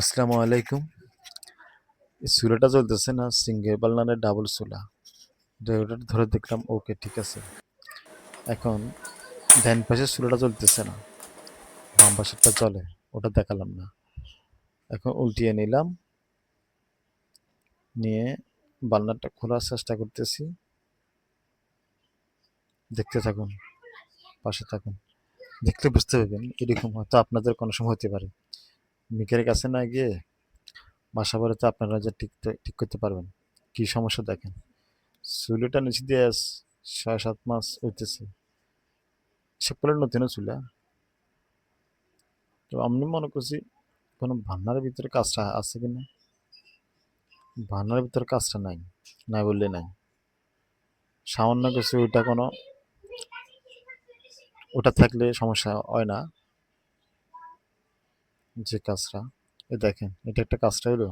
আসসালামু আলাইকুম। চুলাটা চলতেছে না, সিঙ্গেল পাল্লা ডাবল চুলা? ওটা ধরে দেখলাম ওকে ঠিক আছে। এখন ডান পাশের সুলাটা চলতেছে না, বাম পাশেরটা চলে ওটা দেখালাম না। এখন উল্টিয়ে নিলাম, নিয়ে বাল্নারটা খোলার চেষ্টা করতেছি। দেখতে থাকুন, পাশে থাকুন, দেখলে বুঝতে পারবেন এরকম হয়তো আপনাদের কোনো সময় হতে পারে। মিকের কাছে না গিয়ে বাসা বাড়িতে আপনারা যে ঠিক ঠিক করতে পারবেন? কি সমস্যা দেখেন? চুলিটা নিচে দিয়ে ছয়, সাত মাস হইতেছে। সেগুলো নতুন চুলা। তো আমি মনে করছি কোনো ভান্নার ভিতরে কাজটা আছে কি না? ভান্নার ভিতরে কাজটা নাই নাই বললে নাই। সামান্য কিছু ওইটা কোনো, ওটা থাকলে সমস্যা হয় না। যে কাজটা, এ দেখেন, এটা একটা কাজটা হলো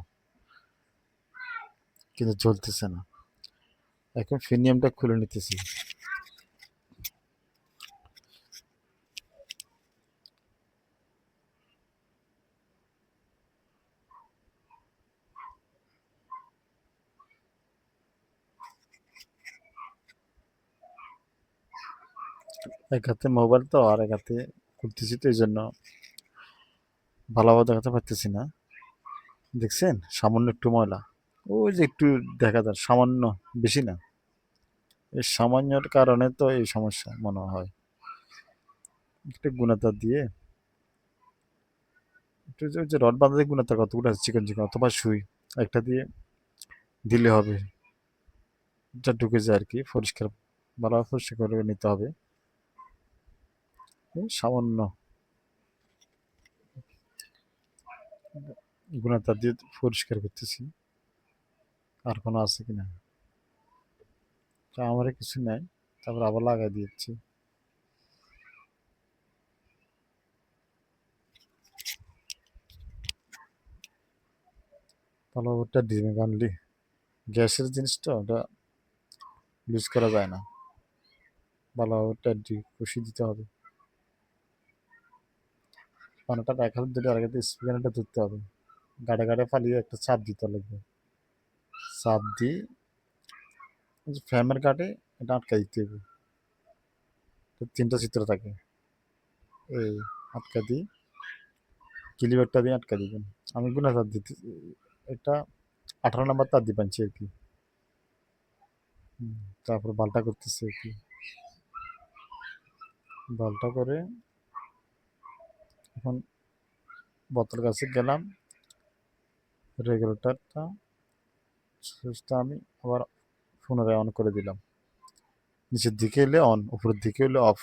কিন্তু জ্বলতেছে না। এখন ফিনিয়ামটা খুলে নিতেছি। এক হাতে মোবাইল তো, আর এক হাতে করতেছি তো, এই জন্য ভালোভাবে দেখাতে পারতেছি না। দেখছেন? সামান্য একটু ময়লা। ওই যে একটু দেখা যায় সামান্য, বেশি না। এই সামান্যর কারণে তো এই সমস্যা মনে হয়। একটু গুণাতার দিয়ে। একটু যে রড বাঁধা দিয়ে গুণাতার কতগুলো আছে চিকন চিকন অথবা সুই, একটা দিয়ে দিলে হবে। যা ঢুকে যায় আর কি পরিষ্কার, ভালোভাবে পরিষ্কার করে নিতে হবে। সামান্য গুণাতার দিয়ে পরিষ্কার করতেছি। আর কোনো আছে কি না আমার কিছু নাই, তারপর আবার লাগাই দিয়েছি তাহলে ওটা ডিমে আনলি গ্যাসের জিনিসটা ওটা ইউজ করা যায় না। ভালো ওটা কষি দিতে হবে। পানাটা এক হাত ধরে আরেকটা স্পিকারটা ধরতে হবে। গাড়ে গাড়ে ফালিয়ে একটা চাপ দিতে লাগবে। চাপ দিয়ে ফ্যামের কাটে এটা আটকা দিতে হবে। তিনটা চিত্র থাকে। এই আটকা দিই কিলিবারটা দিয়ে আটকা দিবেন। আমি গুনা তার দিতে এটা আঠারো নাম্বার তার দিবেন আর কি। তারপর বালটা করতেছে আর কি। বালটা করে এখন বোতল কাছে গেলাম। রেগুলেটরটা সুইচটা আমি আবার পুনরায় অন করে দিলাম। নিচের দিকে এলে অন উপরের দিকে এলে অফ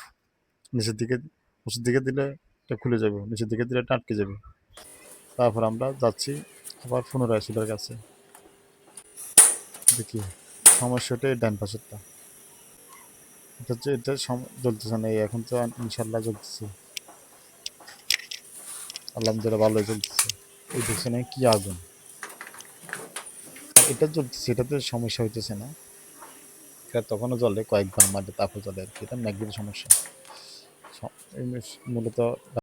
নিচের দিকে উপরের দিকে দিলে এটা খুলে যাবে, নিচের দিকে দিলে এটা আটকে যাবে। তারপর আমরা যাচ্ছি আবার পুনরায় চুলের কাছে দেখি সমস্যাটা এই ডান পাশেরটা। এটা হচ্ছে, এটা জ্বলতেছে না, এই এখন তো ইনশাল্লাহ জ্বলতেছে। আলহামদুলিল্লাহ ভালোই চলতেছে। এই দেখছে না কি আগুন। এটা চলতেছে এটাতে সমস্যা হইতেছে না। এটা তখনও জ্বলে, কয়েকবার মাঠে তারপর জ্বলে আর কি, এটা ম্যাগনেটের সমস্যা। মূলত